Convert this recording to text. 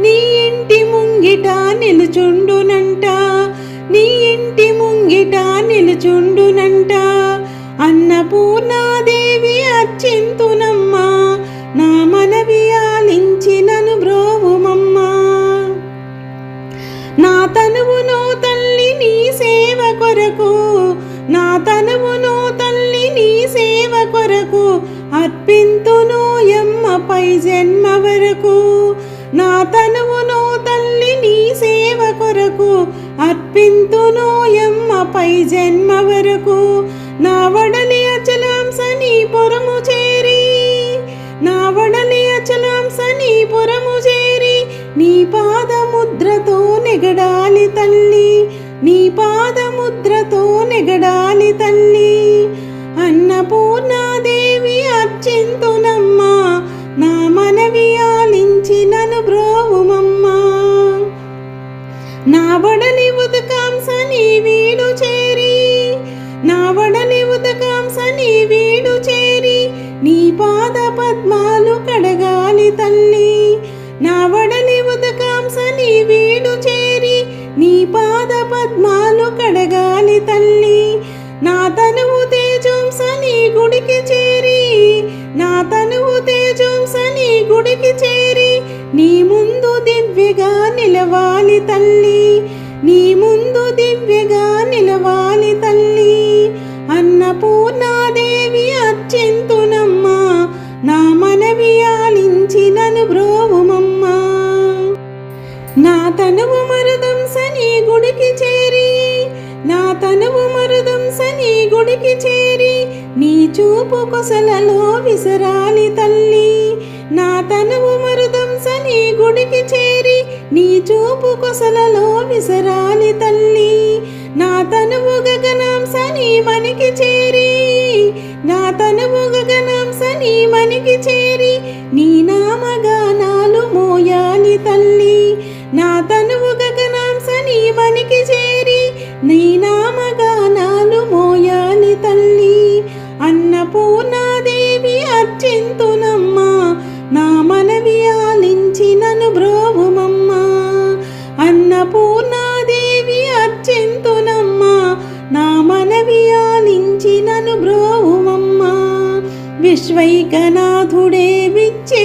నీ ఇంటి ముంగిట నిలుచుండునంట. నీ ఇంటి ముంగిట నిలుచుండునంట. అన్నపూర్ణాదేవి అర్చింతునమ్మా నా మనవి ఆలించినను బ్రోవుమమ్మా. నా తనువును తల్లి నీ సేవ కొరకు. నా తనువును తల్లి నీ సేవ కొరకు. అర్పింతును ఎమ్మపై జన్మ వరకు. నా తనువును తల్లి నీ సేవ కొరకు అర్పింతును ఎమ్మపై జన్మ వరకు. నా వడలి అచలాంస నీ పురము చేరి నా వడలి అచలాంస నీ పురము చేరి నీ పాదముద్రతో నెగడాలి తల్లి నీ పాదముద్రతో నెగడాలి తల్లి. అన్నపూర్ణ నీ వీడు చేరి నీ పాద పద్మాలు కడగాలి తల్లి. నా తనువు తేజంస నీ గుడికి చేరి నా తనువు తేజంస నీ గుడికి చేరి నీ ముందు దివ్యగా నిలవాలి తల్లి. నీ ముందు దివ్యగా తనువు మరుదంస నీ గుడికి చేరి నా తనువు మరుదంస గుడికి చేరి నీ చూపు కొసలలో విసరాలి తల్లి. నా తనువు మరుదంస గుడికి చేరి నీ చూపు కొసలలో విసరాలి తల్లి. నా తనువు గగనాంస నీ మనికి చేరి నా తనువు గగనాంస నీ మనికి చేరి నీ నామగానాలు మోయాలి తల్లి. నా తనువు గగనాంస నీ మనికి చేరి నీ నామగానాలు మోయాలి తల్లి. అన్నపూర్ణాదేవి అర్చింతునమ్మా నా మనవి ఆలించి నన్ను బ్రోవుమమ్మా అన్నపూర్ణాదేవి అర్చింతునమ్మా నా మనవి ఆలించి నన్ను బ్రోవుమమ్మా విశ్వైకనాథుడే విచ్చే